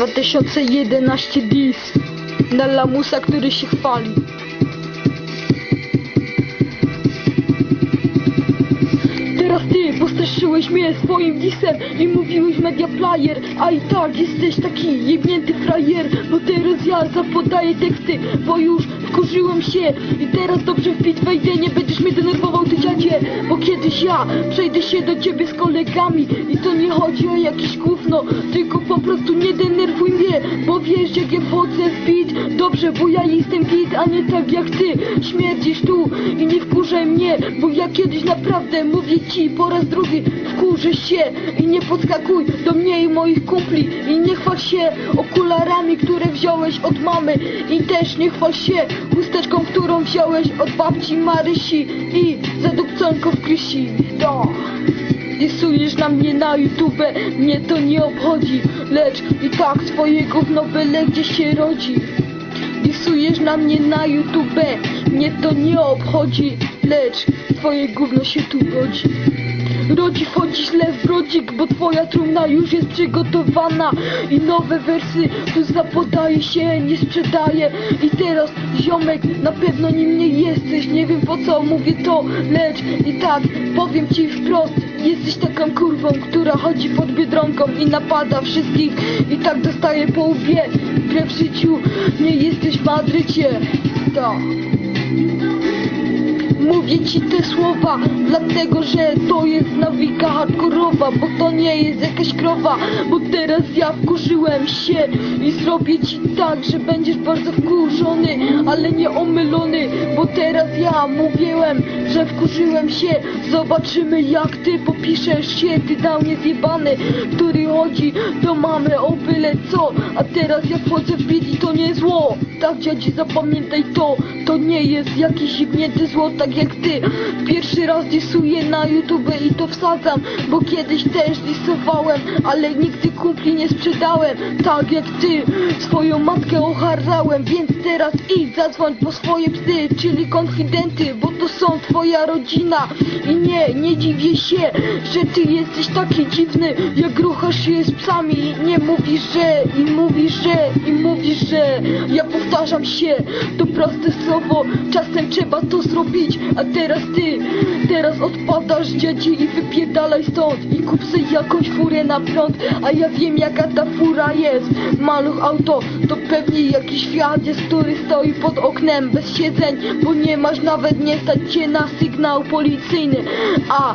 2011 dis na lamusa, który się chwali. Teraz ty postraszyłeś mnie swoim disem i mówiłeś media player, a i tak jesteś taki jebnięty frajer, bo teraz ja zapodaję teksty, bo już wkurzyłem się i teraz dobrze w wejdę, nie będziesz mnie denerwował ja przejdę się do ciebie z kolegami i to nie chodzi o jakieś gówno, tylko po prostu nie denerwuj mnie, bo wiesz jak ja wchodzę w bit, dobrze, bo ja jestem git, a nie tak jak ty, śmierdzisz tu i nie wkurzaj mnie, bo ja kiedyś naprawdę mówię ci po raz drugi, wkurzę się i nie podskakuj do mnie i moich kumpli i chwal się okularami, które wziąłeś od mamy i też nie chwal się chusteczką, którą wziąłeś od babci Marysi i zadupconką w Krysi. Do. Rysujesz na mnie na YouTube, mnie to nie obchodzi, lecz i tak swoje gówno byle gdzie się rodzi. Rysujesz na mnie na YouTube, mnie to nie obchodzi, lecz twoje gówno się tu rodzi. Rodzi wchodzi źle w brodzik, bo twoja trumna już jest przygotowana. I nowe wersy tu zapodaje się, nie sprzedaje. I teraz ziomek, na pewno nim nie jesteś. Nie wiem po co mówię to, lecz i tak powiem ci wprost. Jesteś taką kurwą, która chodzi pod biedronką i napada wszystkich. I tak dostaje po łbie, w życiu nie jesteś w Madrycie. Tak Mówię ci te słowa, dlatego że to jest nawika hardkorowa, bo to nie jest jakaś krowa, bo teraz ja wkurzyłem się i zrobię ci tak, że będziesz bardzo wkurzony, ale nie omylony, bo teraz ja mówiłem, że wkurzyłem się, zobaczymy jak ty popiszesz się, ty dał mnie zjebany, który chodzi do mamy o byle co, a teraz ja wchodzę w bit i to nie zło, tak dziadzie zapamiętaj to, to nie jest jakiś jebnięty zło, tak jak ty. Pierwszy raz disuję na YouTube i to wsadzam Bo kiedyś też disowałem Ale nigdy kumpli nie sprzedałem. Tak jak ty Swoją matkę ocharałem Więc teraz idź zadzwoń po swoje psy Czyli konfidenty Bo to są twoja rodzina. I nie, nie dziwię się Że ty jesteś taki dziwny Jak ruchasz się z psami. I nie mówisz, że I mówisz, że I mówisz, że. Ja powtarzam się To proste słowo. Czasem trzeba to zrobić A teraz ty Teraz odpadasz dzieci i wypierdalaj stąd. I kup sobie jakąś furę na prąd A ja wiem jaka ta fura jest. Maluch auto To pewnie jakiś Fiat jest, który stoi pod oknem Bez siedzeń Bo nie masz nawet nie stać cię na sygnał policyjny. A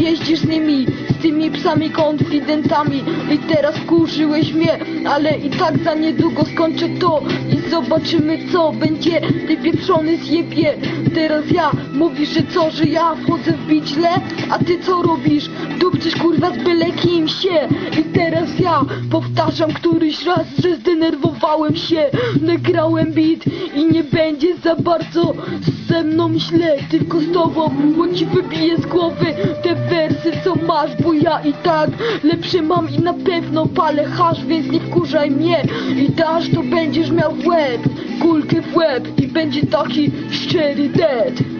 jeździsz z nimi z tymi psami konfidentami. I teraz kurzyłeś mnie Ale i tak za niedługo skończę to. I zobaczymy co będzie. Ty pieprzony zjebie. Teraz ja mówisz, że co, że ja wchodzę w bić źle? A ty co robisz? Dupczysz kurwa z byle kim się. I teraz ja powtarzam któryś raz, że zdenerwowałem się Nagrałem bit i nie będzie za bardzo ze mną źle. Tylko z tobą, bo ci wybiję z głowy te wersy co masz Bo ja i tak lepsze mam i na pewno palę hasz Więc nie wkurzaj mnie. I dasz to będziesz miał w łeb Kulkę w łeb i będzie taki szczery dead